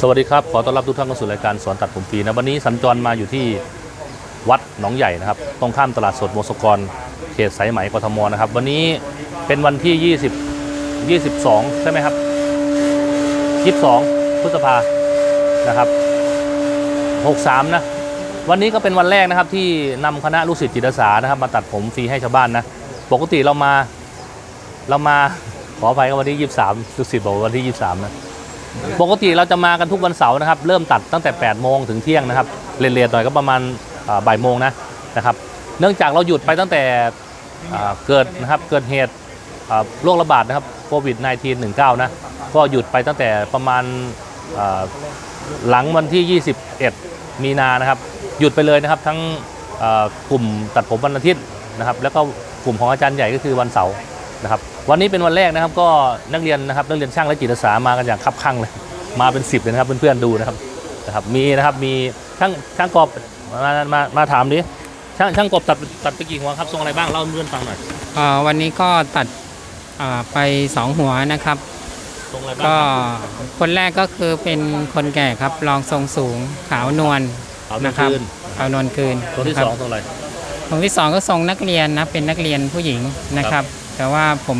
สวัสดีครับ ขอต้อนรับทุกท่านเข้าสู่รายการสอนตัดผมฟรีนะ วันนี้สัญจรมาอยู่ที่วัดหนองใหญ่นะครับ ตรงข้ามตลาดสดโมสกร เขตสายไหมกทมนะครับ วันนี้เป็นวันที่ 20 22 ใช่ไหมครับ 22 พฤษภานะครับ 63 นะ วันนี้ก็เป็นวันแรกนะครับที่นำคณะลูกศิษย์จิตอาสานะครับ มาตัดผมฟรีให้ชาวบ้านนะ ปกติเรามาเรามา ขออภัยครับวันที่ 23ลูกศิษย์บอกวันที่ 23 นะ ปกติเราจะมากันทุกวันเสาร์นะครับ เริ่มตัดตั้งแต่ 8 โมงถึงเที่ยงนะครับเรียนๆหน่อยก็ประมาณบ่ายโมงนะนะครับ เนื่องจากเราหยุดไปตั้งแต่เกิดนะครับเกิดเหตุโรคระบาดนะครับโควิด -19 19 นะ ก็หยุดไปตั้งแต่ประมาณหลังวันที่ 21 มีนานะครับ หยุดไปเลยนะครับทั้งกลุ่มตัดผมวันอาทิตย์นะครับ แล้วก็กลุ่มของอาจารย์ใหญ่ก็คือวันเสาร์ นะครับวันนี้เป็นวันแรกนะครับก็นักเรียนนะครับนักเรียนช่างและจิตอาสามากันอย่างคับคั่งเลยมาเป็นสิบเลยนะครับเพื่อนๆดูนะครับนะครับมีนะครับมีช่างช่างกบมามามาถามดิช่างช่างกบตัดตัดไปกี่หัวครับทรงอะไรบ้างเล่าให้เพื่อนฟังหน่อยเอ่อวันนี้ก็ตัดอ่าไปสองหัวนะครับ ทรงอะไรบ้างก็ครับคนแรกก็คือเป็นคนแก่ครับรองทรงสูงขาวนวลเอานะนะคครัรับขาวนวลคืนตัวที่นะคสรับองทรงอะไรทรงที่สองก็ทรงนักเรียนนะเป็นนักเรียนผู้หญิงนะครับ แต่ว่าผม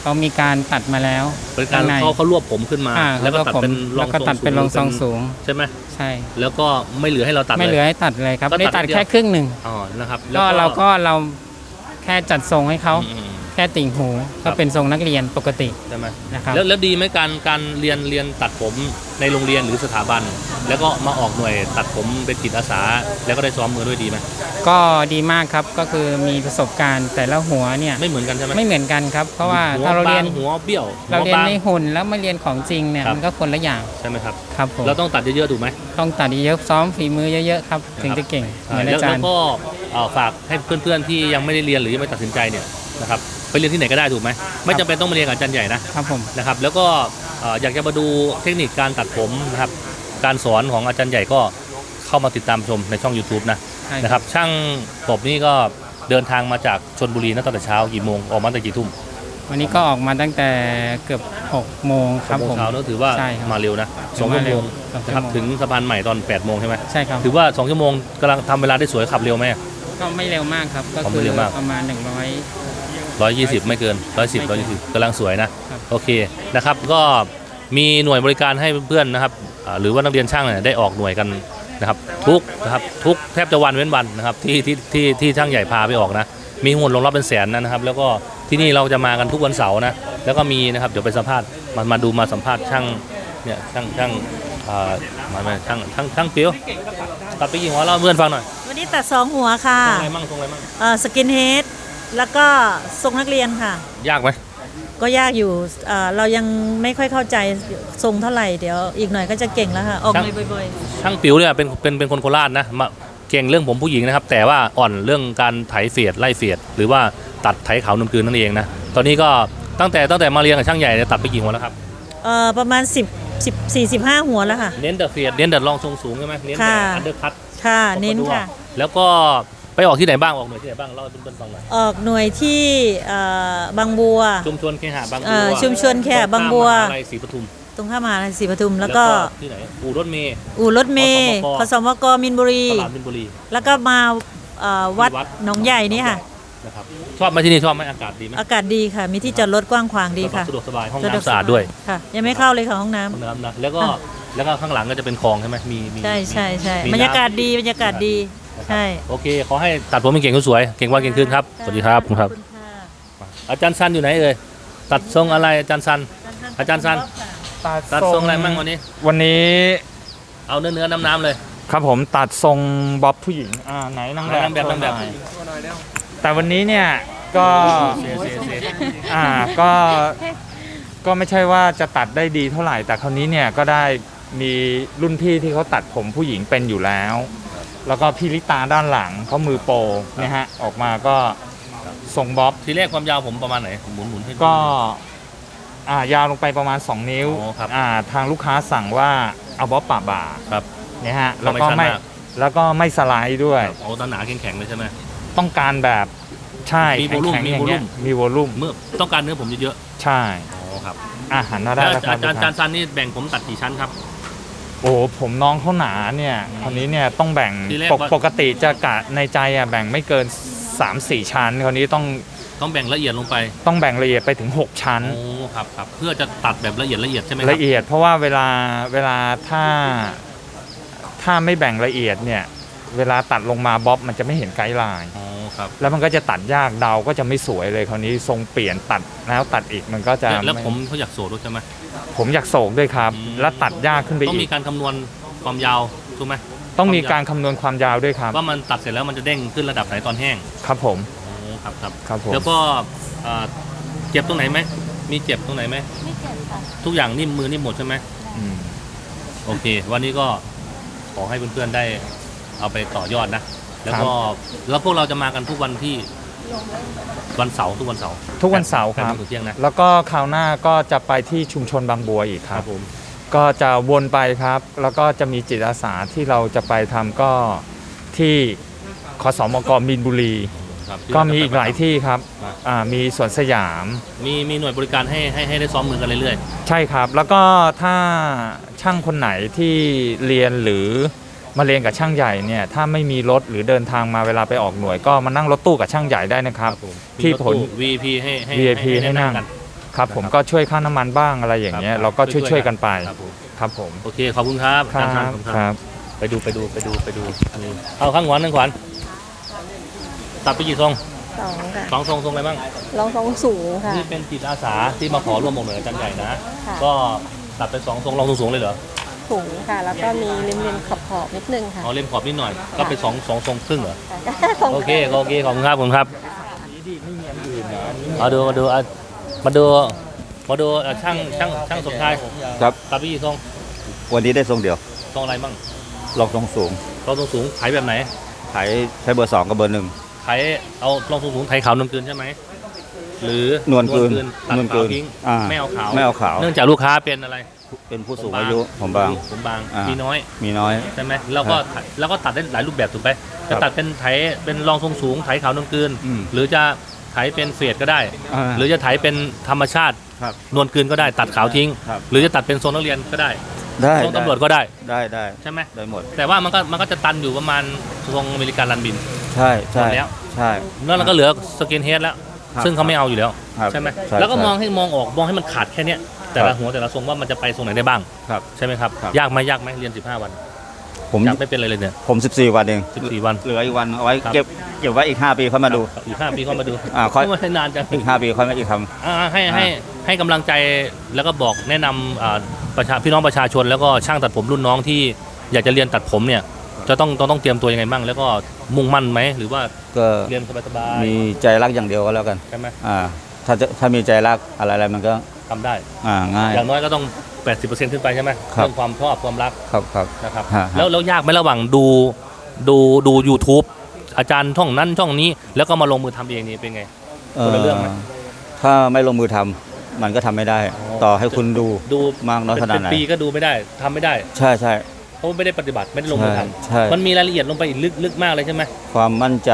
เขามีการตัดมาแล้วเป็นการข้งใน เขาเขารวบผมขึ้นมา อ่าแล้วก็ตัดผมเป็นรอแล้งวก็ตัดเป็นรองทรงสูง ใช่ไหมใช่ แล้วก็ไม่เหลือให้เราตัดไม่เหลืเลอย ให้ตัดเลยครับก็ตัดได้ตัดนิดเดียว แค่ครึ่งหนึ่งอ๋อนะครับก็เราก็เราแค่จัดทรงให้เขา อืม แค่ติ่งหูครัก็บเป็นทรงนักเรียนปกติใช่ไหมนะครับแล้วแล้วดีไหมการการเรียนเรียนตัดผมในโรงเรียนหรือสถาบัน แล้วก็มาออกหน่วยตัดผมเป็นจิตอาสา แล้วก็ได้ซ้อมมือด้วยดีไหมก็ดีมากครับก็คือมีประสบการณ์แต่ละหัวเนี่ยไม่เหมือนกันใช่ไหมไม่เหมือนกันครับเพราะว่าหัวถ้าเราบาเรียนงหัวเบี้ยว เราเรียนหัวบงในหุ่นแล้วมาเรียนของจริงเนี่ยครับมันก็คนละอย่างใช่ไหมครับครับผมเราต้องตัดเยอะๆถูกไหมต้องตัดเยอะซ้อมฝีมือเยอะๆครับถึงจะเก่งเหมือนแล้อาวจาแล้รวย์ก็เอ่อฝากให้เพื่อนๆที่ยังไม่ได้เรียนหรือยังไม่ตัดสินใจเนี่ยนะครับไป เรียนที่ไหนก็ได้ถูกไหมไม่จำเป็นต้องมาเรียนกับอาจารย์ใหญ่นะครับผมนะครับแล้วก็เอ่ออยากจะมาดูเทคนิคการตัดผมนะครับการสอนของอาจารย์ใหญ่ก็เข้ามาติดตามชมในช่อง YouTube นะใช่นะครับช่างกบนี่ก็เดินทางมาจากชนบุรีนะตั้งแต่เช้ากี่โมงออกมาตั้งแต่กี่ทุ่มวันนี้ก็ออกมาตั้งแต่เกือบ6โมงครับหกโมผงม เช้าเนอะถือว่าใช่ครับมาเร็วนะถืสองอชั่ว่าวเร็โมวงสองชั่วโมง นะครับถึงสะพานใหม่ตอน8โมงใช่ไหมใช่ครับถือว่า2ชั่วโมงกำลังทำเวลาได้สวยขับเร็วไหม ก็ไม่เร็วมากครับ ก็อ๋อไม่คือเร็วมาก ประมาณ 120 ไม่เกิน 110ไม่เกิน120กำลังสวยนะครับโอเคนะครับก็มีหน่วยบริการให้เพื่อนๆนะครับอ่าหรือว่านักเรียนช่างเนี่ยได้ออกหน่วยกันนะครับทุกนะครับทุกแทบจะวันเว้นวันนะครับที่ที่ที่ที่ช่างใหญ่พาไปออกนะ มีหุ่นรองรับเป็นแสนนะครับ แล้วก็ที่นี่เราจะมากันทุกวันเสาร์นะแล้วก็มีนะครับเดี๋ยวไปสัมภาษณ์มามาดูมาสัมภาษณ์ช่างเนี่ยช่างช่างอ่ามามาช่างช่างช่างเปียวตัดไปกี่หัวเล่าให้เพื่อนฟังหน่อยวันนี้ตัดสองหัวค่ะทรงอะไรมั่งทรงอะไรมั่งเอ่อสกินเฮด แล้วก็ทรงนักเรียนค่ะ ยากไหมก็ยากอยู่เอ่อเรายังไม่ค่อยเข้าใจทรงเท่าไหร่เดี๋ยวอีกหน่อยก็จะเก่งแล้วค่ะออกหน่อยบ่อยช่างปิ๋วเนี่ยเป็นเป็นเป็นคนโคราชนะมาเก่งเรื่องผมผู้หญิงนะครับ แต่ว่าอ่อนเรื่องการไถเฟียดไล่เฟียด หรือว่าตัดไถขาวนมกลืนนั่นเองนะตอนนี้ก็ตั้งแต่ตั้งแต่มาเรียนกับช่างใหญ่เนี่ยตัดไปกี่หัวแล้วครับๆเอ่อประมาณ 10 10 45 หัวแล้วค่ะ เน้นแต่เฟียดเน้นแต่รองทรงสูงใช่ไหมเน้นแต่ค่ะ อันเดอร์คัต ค่ะ เน้นค่ะ แล้วก็ ไปออกที่ไหนบ้างออกหน่วยที่ไหนบ้างเล่าให้เพื่อนๆฟังหน่อยออกหน่วยที่เอ่อบางบัว ชุมชนเคหะบางบัเอ่วอชุมชนเคหะบางบัว ตรงข้มมหาลัยศรีปทุมตรงข้ามมหาลัยศรีปทุม แล้วก็ที่ไหนอู่รถเมย์ อู่รถเมย์ขขสสมมกมินบุรี ตลาดมินบุรีแล้วก็มาเอ่อวัดที่วัดหนองใหญ่นี่ค่ะ นะครับชอบไหมที่นี่ชอบไหมอากาศดีไหมอากาศดีค่ะ มีที่จอดรถกว้างขวางดีค่ะสะดวกสบายห้องสะดวกน้ำสะอาดด้วยค่ะ ยังไม่เข้าเลยค่ะห้องน้ำ ห้องน้ำนะแล้วก็ค่ะ แล้วก็ข้างหลังก็จะเป็นคลองใช่ไหมมีมีใช่ใช่ใช่มีบรรยากาศน้ำดีบรรยากาศดี นะครับใช่ โอเค ขอให้ตัดผมเป็นเก่งสวยๆเก่งวันเก่งคืนครับ สวัสดีครับคุณครับ ขอณค่ะอาจารย์ซันอยู่ไหนเอ่ย ตัดทรงอะไรอาจารย์ซัน อาจารย์ซัน ตัดทรงอะไรมั่งวันนี้ วันนี้เอาเนื้อเนื้อน้ำน้ำๆเลย ครับผมตัดทรงบ๊อบผู้หญิงอ่าไหนนางแบบนางแบบโชว์นางแบบหอยแต่วันนี้เนี่ยก็เสียเสียเสียอ่าก็ก็ไม่ใช่ว่าจะตัดได้ดีเท่าไหร่ แต่คราวนี้เนี่ยก็ได้มีรุ่นพี่ที่เขาตัดผมผู้หญิงเป็นอยู่แล้ว แล้วก็พี่ลิตาด้านหลังเขามือโปรนะฮะออกมาก็ทรงบ๊อบทีแรกความยาวผมประมาณไหนหมุนหมุนให้ดู ก็อ่ายาวลงไปประมาณ 2 นิ้วอ๋อครับอ่าทางลูกค้าสั่งว่าเอาบ๊อบป่าบ่าครับเนี่ยฮะก็แล้วไม่ก็สั้นไม่มาก แล้วก็ไม่สไลด์ด้วยเอาตาหนาแข็งๆเลยใช่ไหม ต้องการแบบใช่มีแข็ง volume ๆมีอย่างเงี้ย volume มีวอลลุ่มเมื่อต้องการเนื้อผมเยอะใช่ๆอ๋อครับอาหารมาได้แล้วแล้วคอารับจารย์อาจารย์ซันนี่แบ่งผมตัดกี่ชั้นครับโอ้โหผมน้องเขาหนาเนี่ยคราวนี้เนี่ยต้องแบ่งทีแรกปกว่า ปกติจะกะในใจอะแบ่งไม่เกิน 3-4 ชั้นคราวนี้ต้องต้องแบ่งละเอียดลงไปต้องแบ่งละเอียดไปถึง 6 ชั้น โอ้ครับครับเพื่อจะตัดแบบละเอียดละเอียดใช่ไหมครับละเอียดเพราะว่าเวลาเวลาถ้าถ้าไม่แบ่งละเอียดเนี่ยเวลาตัดลงมาบ๊อบมันจะไม่เห็นไกด์ไลน์อ๋อ ครับแล้วมันก็จะตัดยากเดาก็จะไม่สวยเลยคราวนี้ทรงเปลี่ยนตัดแล้วตัดอีกมันก็จะแล้วแล้วไผมเขาอยากโสดด้วยใช่ไหมผมอยากโศกด้วยครับอืมแล้วตัดยากขึ้นไปต้องอีมีก การคำนวณความยาวถูกไหมต้องมีการคำนวณความยาวด้วยครับ ว่ามันตัดเสร็จแล้วมันจะเด้งขึ้นระดับไหนตอนแห้งครับผมโอ้ครับครับครับผมแล้วก็อ่าเจ็บตรงไหนไหมมีเจ็บตรงไหนไหมไม่เจ็บค่ะ ทุกอย่างนิ่มมือนิ่มหมดใช่ไหมอืมโอเค วันนี้ก็ขอให้เพื่อนๆได้เอาไปต่อยอดนะ แล้วก็แล้วพวกเราจะมากันทุกวันที่วันเสาร์ทุกวันเสาร์ทุกวันเสาร์คแปดรับโมงถึงเที่ยงนะ แล้วก็คราวหน้าก็จะไปที่ชุมชนบางบัวอีกครับผม ก็จะวนไปครับ แล้วก็จะมีจิตอาสาที่เราจะไปทำก็ที่คสมกมีนบุรี ครับก็มีอีกหลายที่ครับ อ่ามีสวนสยาม มีมีหน่วยบริการให้ให้ให้ได้ซ้อมมือกันเรื่อยใช่ครับ แล้วก็ถ้าช่างคนไหนที่เรียนหรือ มาเรียนกับช่างใหญ่เนี่ยถ้าไม่มีรถหรือเดินทางมาเวลาไปออกหน่วย ก็มานั่งรถตู้กับช่างใหญ่ได้นะครับผมที่ผลมีรถตู้ VIP ให้ให้ VIP ให้นั่งกันครับผมก็ช่วยค่าน้ำมันบ้างอะไรอย่างเงี้ยครับเราก็ช่วยช่ช่ววยๆกันไปครับผมครับผมโอเคขอบคุณครับครัอาจารย์บขอบคุณครับ ไปดูไปดูไปดูไปดูอันนี้เอาข้างขวานข้างขวานตัดไปกี่ทรงสองค่ะสองทรงทรงอะไรบ้างลองทรงสูงค่ะนี่เป็นจิตอาสาที่มาขอร่วมวงเหนืออาจารย์ใหญ่นะค่ะก็ตัดไปสองทรงลองสูงๆเลยเหรอ สูงค่ะ แล้วก็มีริมริมขอบขอบๆนิดนึงค่ะ เอาเล่มขอบนิดหน่อย ก็เป็นสองสองทรงครึ่งเหรอทรงโอเค โอเค ขอบคุณครับ ขอบคุณครับมาดู มาดูอะมาดูมาดูอะช่างช่างช่างสมชายครับตัดไปกี่ทรงวันนี้ได้ทรงเดียว ทรงอะไรบ้างลองทรงสูงลองทรงสูงไถแบบไหนไถใช้เบอร์สองกับเบอร์หนึ่ง ไถเอาลองทรงสูงไถขาวนวลกลืนใช่ไหม หรือ นวลกลืนตัดนวลกลืขาวนทิ้งอ่าไม่เอาขาว ไม่เอาขาว เนื่องจากลูกค้าเป็นอะไร เป็นผู้สูงอายุผมบาง ผมบางอ่ามี มีน้อยมีน้อย ใช่ไหมแล้วก็ไถแล้วก็ตัดได้หลายรูปแบบถูกไหมครัจะบตัดเป็นไถเป็นรองทรงสูงไถขาวนวลกลืน อืม หรือจะไถเป็นเฟดก็ได้ อ่า หรือจะไถเป็นธรรมชาติครับนวลกลืนก็ได้ตัดขาวทิ้ง ครับ หรือจะตัดเป็นทรงนักเรียนก็ได้ได้ทรงตำรวจก็ได้ได้ได้ใช่ไหมได้หมด แต่ว่ามันก็มันก็จะตันอยู่ประมาณทรงอเมริกันรันบิน ใช่ใช่หมดแล้ว ใช่ แล้วเราก็เหลือสกินเฮดแล้ว ครับซึ่งเขาไม่เอาอยู่แล้ว ครับใช่ไหมใช่แล้วก็ใช่ มองให้มองออกมองให้มันขาดแค่เนี้ย แต่คละรับหัวแต่ละทรงว่ามันจะไปทรงไหนได้บ้างครับใช่ไหมครับ ครับ ยากไหมยากไหมเรียน 15 วันผมจับไม่เป็นเลยเลยเนี่ยผม 14 วันเอง 14 วัน เหลืออีกวันเอาไว้ครับ เก็บเก็บไว้อีก 5 ปีค่อยมาดูอีกห้าปีเข้ามาดูอ่าค่อย ไม่ให้นานจังอีก 5 ปีค่อยมาอีกท อ่าให้ให้ให้กำลังใจแล้วก็บอกแนะนำอ่าประชาพี่น้องประชาชน แล้วก็ช่างตัดผมรุ่นน้องที่อยากจะเรียนตัดผมเนี่ย จะต้องต้องต้องเตรียมตัวยังไงบ้างแล้วก็มุ่งมั่นไหมหรือว่าำก็เรียนสบายมีใจรักอย่างเดียวก็แล้วกันๆใช่ไหมอ่าถ้าจะถ้ามีใจรักอะไรอะไรมันก็ ทำได้ อ่าง่าย อย่างน้อยก็ต้อง 80%ขึ้นไปใช่ไหมครับ เรื่องความชอบความรักครับครับ นะครับ ฮะฮะ แล้วแล้วยากไหมระหว่างดูดูดู YouTube อาจารย์ช่องนั้นช่องนี้ แล้วก็มาลงมือทำเองนี่เป็นไง คนละเรื่องไหม ถ้าไม่ลงมือทำมันก็ทำไม่ได้ ต่อให้คุณดู ดูมากน้อยขนาดไหน เป็ปีก็ดูไม่ได้ทำไม่ได้ ใช่ใช่ เพราะไม่ได้ปฏิบัติไม่ได้ลงมือทใช่ำมันมีรายละเอียดลงไปอีกลึกลึกมากเลยใช่ไหมความมั่นใจ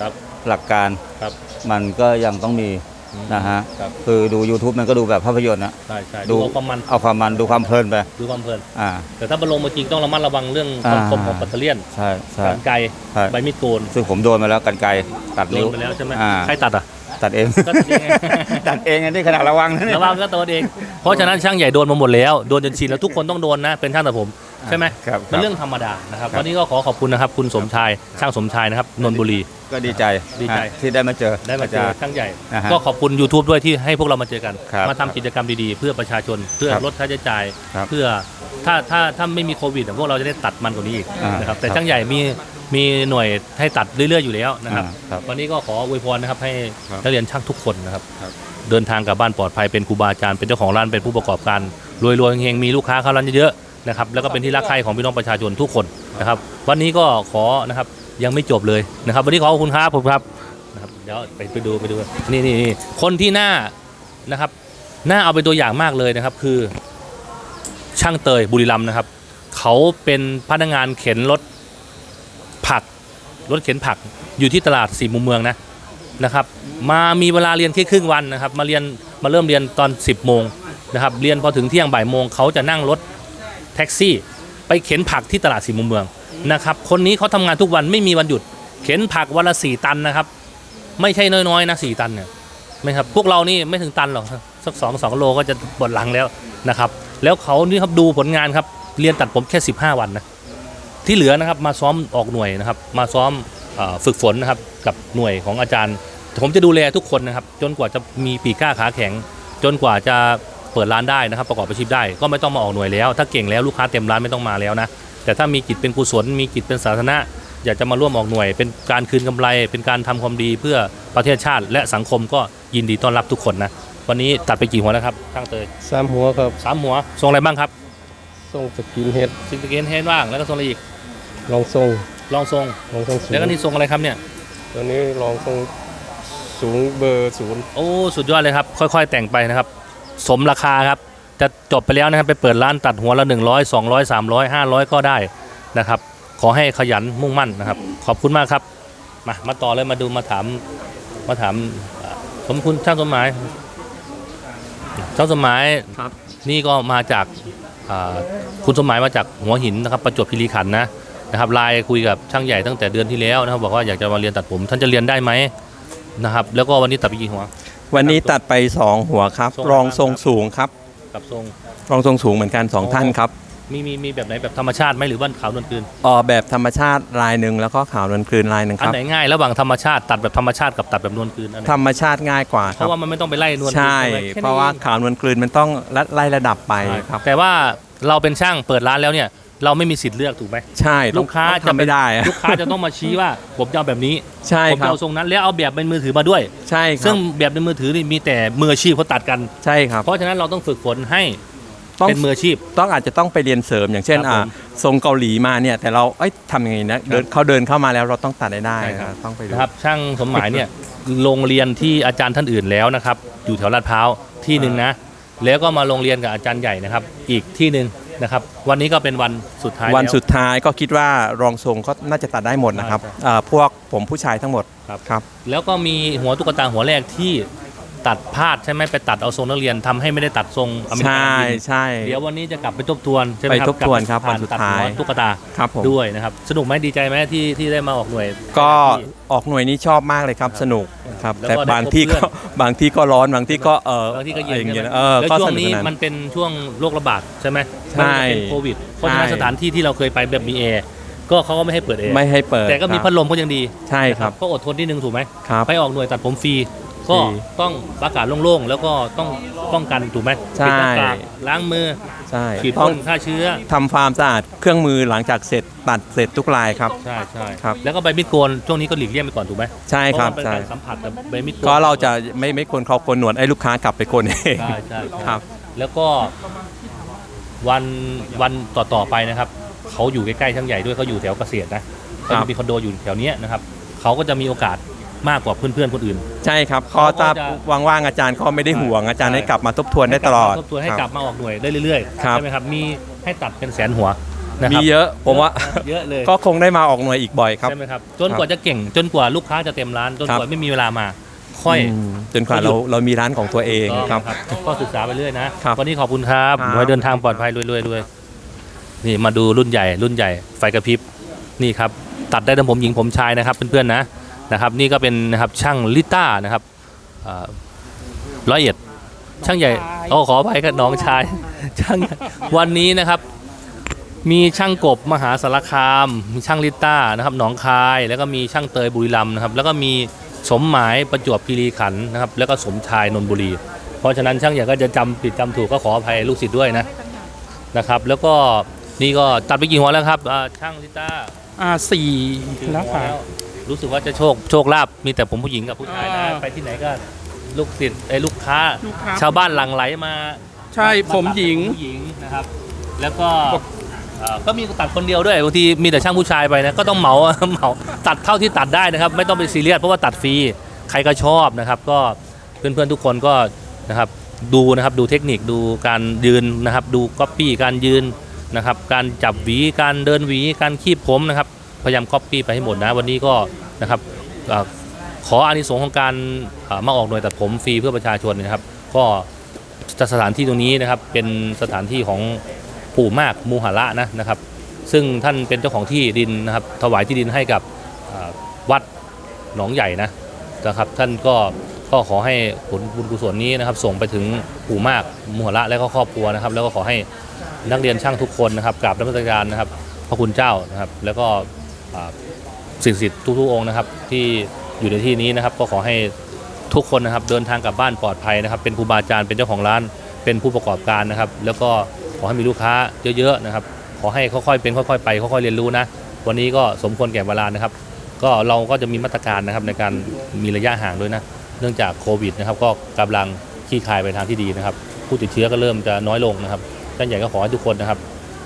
ครับ หลักการ ครับ มันก็ยังต้องมีอืม นะฮะครับคือดู YouTube มันก็ดูแบบภาพยนตร์นะ ใช่ใช่ดู ดูเอาความมันเอาความมันดูความเพลินไป ดูความเพลินอ่า แต่ถ้ามาลงมือจริงต้องระมัดระวังเรื่องความอ่าคมของปัตเตอร์เลียนใช่ใช่ การไกลใช่ ใบมีดโกนซึ่งผมโดนมาแล้วกันไกลตัดโดนิ้นว ไปแล้วใช่ไหมอ่า ใครตัดอะ ตัดเอง ก็ตัดเองไงตัดเองอันนี้ขนาดระวังนะเนี่ย ระวังก็ตัวเองเพราะฉะนั้นช่างใหญ่โดนมาหมดแล้วโดนจนชินแล้วทุกคนต้องโดนนะเป็นช่างตัดผมใช่ไหมครับเป็นเรื่องธรรมดานะครับครับ วันนี้ก็ขอขอบคุณนะครับ คุณสมชายช่างสมชายนะครับนนทบุรี ก็ดีใจดีใจฮะที่ได้มาเจอได้มาเจอรย์ ช่างใหญ่ นะฮะก็ขอบคุณ YouTube ด้วยที่ให้พวกเรามาเจอกัน ครับมาทำกิจกรรมดีๆ เพื่อประชาชนเพื่อครับลดค่าใช้จ่าย ครับเพื่อถ้าถ้าถ้าไม่มีโควิดอะพวกเราจะได้ตัดมันกว่านี้อีกอ่านนะครับแต่ครับ ช่างใหญ่มี มีหน่วยให้ตัดเรื่อยๆอยู่แล้วนะครับ อ่าครับวันนี้ก็ขออวยพรนะครับให้ครับนักเรียนช่างทุกคนนะครับ ครับ เดินทางกลับบ้านปลอดภัยเป็นครูบาอาจารย์เป็นเจ้าของร้านเป็นผู้ประกอบการรวยๆเฮงๆมีลูกค้าเข้าร้านเยอะๆนะครับแล้วก็เป็นที่รักใคร่ของพี่น้องประชาชนทุกคนนะครับ วันนี้ก็ขอนะครับยังไม่จบเลยนะครับ วันนี้ขอขอบคุณครับผมครับนะครับเดี๋ยวไปไปดูไปดูนี่นี่นี่คนที่หน้านะครับ หน้าเอาเป็นตัวอย่างมากเลยนะครับ คือช่างเตยบุรีรัมย์นะครับ เขาเป็นพนักงานเข็นรถ ผัก รถเข็นผักอยู่ที่ตลาดสี่มุมเมืองนะนะครับ มามีเวลาเรียนแค่ครึ่งวันนะครับ มาเรียนมาเริ่มเรียนตอน 10บโมงนะครับ เรียนพอถึงเที่ยงบ่ายโมงเขาจะนั่งรถแท็กซี่ ไปเข็นผักที่ตลาดสี่มุมเมืองนะครับ คนนี้เขาทำงานทุกวันไม่มีวันหยุด เข็นผักวันละสี่ตันนะครับ ไม่ใช่น้อยๆนะสี่ตันเนี่ยไม่ครับพวกเรานี่ไม่ถึงตันหรอกสักสองสองโลก็จะปวดหลังแล้วนะครับ แล้วเขานี่ครับดูผลงานครับเรียนตัดผมแค่ 15 วันนะ ที่เหลือนะครับมาซ้อมออกหน่วยนะครับ มาซ้อมเออฝึกฝนนะครับกับหน่วยของอาจารย์ ผมจะดูแลทุกคนนะครับ จนกว่าจะมีปีกกล้าขาแข็ง จนกว่าจะเปิดร้านได้นะครับ ประกอบอาชีพได้ก็ไม่ต้องมาออกหน่วยแล้ว ถ้าเก่งแล้วลูกค้าเต็มร้านไม่ต้องมาแล้วนะแต่ถ้ามีจิตเป็นกุศลมีจิตเป็นสาธารณะอยากจะมาร่วมออกหน่วย เป็นการคืนกำไรเป็นการทำความดีเพื่อประเทศชาติ และสังคมก็ยินดีต้อนรับทุกคนนะวันนี้ตัดไปกี่หัวแล้วครับช่างเตยสามหัวครับสามหัวทรงอะไรบ้างครับทรงสกินเฮดซิงเกิลเฮดบ้างแล้วก็ทรงอะไรอีก ลองทรงลองทรง ลองทรงสูงแล้วก็นี่ทรงอะไรครับเนี่ย ตัวนี้ลองทรงสูงเบอร์ศูนย์โอ้ สุดยอดเลยครับ ค่อย ๆ แต่งไปนะครับ สมราคาครับ จะจบไปแล้วนะครับ ไปเปิดร้านตัดหัวละ 100 200 300 500 ก็ได้นะครับ ขอให้ขยันมุ่งมั่นนะครับ ขอบคุณมากครับ มา มาต่อเลย มาดู มาถาม มาถามเอ่อสมคุณช่างสมหมายช่างสมหมายครับ นี่ก็มาจากอ่าคุณสมหมายมาจากหัวหินนะครับ ประจวบคีรีขันธ์นะ นะครับไลน์คุยกับช่างใหญ่ตั้งแต่เดือนที่แล้วนะครับบอกว่าอยากจะมาเรียนตัดผม ท่านจะเรียนได้ไหมนะครับ แล้วก็วันนี้ตัดไปกี่หัว วันนี้ตัดไป 2 หัวครับ ทรงรองอะไรบ้างทรงครับ สูงครับ กับทรง รองทรงสูงเหมือนกัน อ๋อ2ท่านครับมีมีมีแบบไหนแบบธรรมชาติไหมหรือว่าขาวนวลคืนออกแบบธรรมชาติลายหนึ่งแล้วก็ขาวนวลคลืนลายหนึ่งอัคนรับ ไหนง่ายระหว่างธรรมชาติตัดแบบธรรมชาติกับตัดแบบนวลคืนอันไหนธรรมชาติง่ายกว่าเพครับ ราะว่ามันไม่ต้องไปไล่นวลคืนใช่ ไหมแค่นี้เพราะว่าขาวนวลคลืนมันต้องไล่ระดับไปใช่ครับ แต่ว่าเราเป็นช่างเปิดร้านแล้วเนี่ย เราไม่มีสิทธิ์เลือกถูกไหมใช่ต้องลูกค้าต้องจะทำไม่ได้อะ ลูกค้าจะต้องมาชี้ว่า ผมจะเอาแบบนี้ใช่ผมครัจะบ เอาทรงนั้นแล้วเอาแบบเป็นมือถือมาด้วย ใช่คซึ่รังบแบบในมือถือนี่มีแต่มืออาชีพเขาตัดกัน ใช่ครับเพราะฉะนั้นเราต้องฝึกฝนให้ต้อง เป็นมืออาชีพ ต้องอาจจะต้องไปเรียนเสริมอย่างเช่นครับอ่าผมทรงเกาหลีมาเนี่ยแต่เราเอ้ยทำยังไงนะเดินเขาเดินเข้ามาแล้วเราต้องตัดได้ได้ใช่ครับ นะต้องไปดู นะครับช่างสมหมายเนี่ยโรงเรียนที่อาจารย์ท่านอื่นแล้วนะครับ อยู่แถวลาดพร้าวที่หนึ่งนะ แล้วก็มาโรงเรียนกับอาจารย์ใหญ่นะครับ อีกที่หนึ่ง นะครับ วันนี้ก็เป็นวันสุดท้ายวันแล้สุดท้ายก็คิดว่ารองทรงก็น่าจะตัดได้หมดนะครับใช่อ่าพวกผมผู้ชายทั้งหมดครับ ครับ แล้วก็มีหัวตุ๊กตาหัวแรกที่ ตัดพลาดใช่ไหมไปตัดเอาทรงนักเรียนทำให้ไม่ได้ตัดทรงอเมริใช่กันใช่ เดี๋ยววันนี้จะกลับไปทบทวนใช่ไหมครับไปทบทวนครับกลัวันสุดท้าย ตัหัตุ๊กตาครับผมด้วยนะครับสนุกไหมดีใจไหมที่ที่ได้มาออกหน่วย ก็ที่ออกหน่วยนี้ชอบมากเลยครับสนุกครับ แล้วแต่ก็ได้บางที่พบเพื่ก็อนบางที่ก็ร้อนบางที่ก็เออบางที่ก็เย็นอย่างใช่เงี้ไหมยเออแล้วก็ช่วสงนุกนี้สนานมันเป็นช่วงโรคระบาดใช่ไหมใช่มันเป็นโควิดเพราะฉะนั้นใช่ สถานที่ที่เราเคยไปแบบมีแอร์ก็เขาก็ไม่ให้เปิดแอร์ไม่ให้เปิดแต่ก็มีครับพัดลมก็ยังดีใช่ครับ ก็อดทนนิดนึงถูกไหมครับ ไปออกหน่วยตัดผมฟรี ก็ฟรีต้องอากาศโล่งๆ แล้วก็ต้องป้องกันถูกไหมใช่ ปิดหน้ากากล้างมือใช่ฉีดต้อพ่งนฆ่าเชื้อ ทำความสะอาดเครื่องมือหลังจากเสร็จตัดเสร็จทุกลายครับ ใช่ใช่ครับ แล้วก็ใบมีดโกนช่วงนี้ก็หลีกเลี่ยงไปก่อนถูกไหมใช่ครับเพาะว่ามันเป็นใช่การสัมผัสกับใบมีดโกนก็เราจะไม่ไม่ควรเขาโกนหนวดให้ลูกค้ากลับไปโกนเองใช่ใช่ใช่ครับ แล้วก็วันวันต่อต่อๆไปนะครับเขาอยู่ใกล้ๆช่างใหญ่ด้วยเขาอยู่แถวเกษตรนะเขาจะมีคอนโดอยู่แถวเนี้ยนะครับเขาก็จะมีโอกาส มากกว่าเพื่อนๆคนอื่น ใช่ครับเขาก็ก็ถ้าจะ ว่างๆอาจารย์ก็ไม่ได้ห่วงอาจารย์ใช่ให้กลับมาทบทวนได้ตลอดทบทวนให้ครับกลับมาออกหน่วยได้เรื่อยๆครับใช่ไหมครับมีให้ตัดเป็นแสนหัวนะคมีรับเยอะผมว่า เยอะเลยก็คงได้มาออกหน่วยอีกบ่อยครับ ใช่ไหมครับจนกว่าจะเก่งจนกว่าลูกค้าจะเต็มร้านจนกว่าไม่มีเวลามา ค่อย มจนกว่าเราเรามีร้านของตัวเองก็ครับ ก็ศึกษาไปเรื่อยนะ ครับวันนี้ขอบคุณครับครับ ขอให้เดินทางปลอดภัยรวยๆด้วยนี่มาดูรุ่นใหญ่ รุ่นใหญ่ ไฟกระพริบ นี่ครับ ตัดได้ทั้งผมหญิงผมชายนะครับเพื่อนๆนะ นะครับนี่ก็เป็นนะครับช่างลิต้านะครับอ่าร้อยเอ็ดช่างใหญ่โอ้ขออภัยกับน้องชายช่างวันนี้นะครับ มีช่างกบมหาสารคาม มีช่างลิต้านะครับหนองคาย แล้วก็มีช่างเตยบุรีรัมย์นะครับ แล้วก็มีสมหมายประจวบคีรีขันธ์นะครับ แล้วก็สมชายนนทบุรี เพราะฉะนั้นช่างใหญ่ก็จะจำผิดจำถูกก็ขออภัยลูกศิษย์ด้วยนะนะครับ แล้วก็นี่ก็ตัดไปกี่หัวแล้วครับอ่าช่างลิต้า อ่าสี่ถึงแล้วค่ะแล้วรู้สึกว่าจะโชคโชคลาภมีแต่ผมผู้หญิงกับผู้ชายนะอ่าไปที่ไหนก็ลูกศิษย์ไอ้ยลูกค้า ลูกค้าชาวบ้านหลั่งไหลมาใช่ผมหญิง ผู้หญิงนะครับ แล้วก็เอ่อก็มีตัดคนเดียวด้วยบางทีมีแต่ช่างผู้ชายไปนะก็ต้องเหมา เหมาตัดเท่าที่ตัดได้นะครับ ไม่ต้องไปซีเรียสเพราะว่าตัดฟรีใครก็ชอบนะครับ ก็เพื่อนๆทุกคนก็นะครับดูนะครับดูเทคนิคดูการยืนนะครับ ดูก๊อปปี้การยืน นะครับ การจับหวี การเดินหวี การคีบผมนะครับ พยายามก๊อปปี้ไปให้หมดนะ วันนี้ก็นะครับเอ่อขออานิสงส์ของการเอ่อมาออกหน่วยตัดผมฟรีเพื่อประชาชนนะครับ ก็สถานที่ตรงนี้นะครับเป็นสถานที่ของปู่มากมูหระนะนะครับ ซึ่งท่านเป็นเจ้าของที่ดินนะครับ ถวายที่ดินให้กับอ่าวัดหนองใหญ่นะนะครับ ท่านก็ ก็ขอให้ผลบุญกุศลนี้นะครับส่งไปถึงปู่มากมูหระและก็ครอบครัวนะครับ แล้วก็ขอให้นักเรียนช่างทุกคนนะครับกราบนมัสการนะครับ พระคุณเจ้านะครับ แล้วก็สิ่งศักดิ์สิทธิ์ทุกๆองค์นะครับ ที่อยู่ในที่นี้นะครับ ก็ขอให้ทุกคนนะครับเดินทางกลับบ้านปลอดภัยนะครับ เป็นครูบาอาจารย์เป็นเจ้าของร้าน เป็นผู้ประกอบการนะครับ แล้วก็ขอให้มีลูกค้าเยอะๆนะครับ ขอให้ค่อยๆเป็นค่อยๆไปค่อยๆเรียนรู้นะวันนี้ก็สมควรแก่เวลานะครับ ก็เราก็จะมีมาตรการนะครับในการมีระยะห่างด้วยนะ เนื่องจากโควิดนะครับก็กำลังคลี่คลายไปทางที่ดีนะครับ ผู้ติดเชื้อก็เริ่มจะน้อยลงนะครับช่างใหญ่ก็ขอให้ทุกคนนะครับ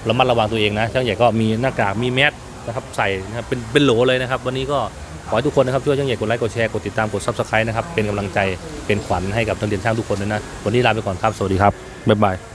ระมัดระวังตัวเองนะช่างใหญ่ก็มีหน้ากากมีแมสนะครับใส่นะครับเป็นเป็นโหลเลยนะครับ วันนี้ก็ขอให้ทุกคนนะครับช่วยช่างใหญ่กดไลค์กดแชร์กดติดตามกดซับสไครต์นะครับเป็นกำลังใจเป็นขวัญให้กับนักเรียนช่างทุกคนด้วยนะวันนี้ลาไปก่อนครับสวัสดีครับบ๊ายบาย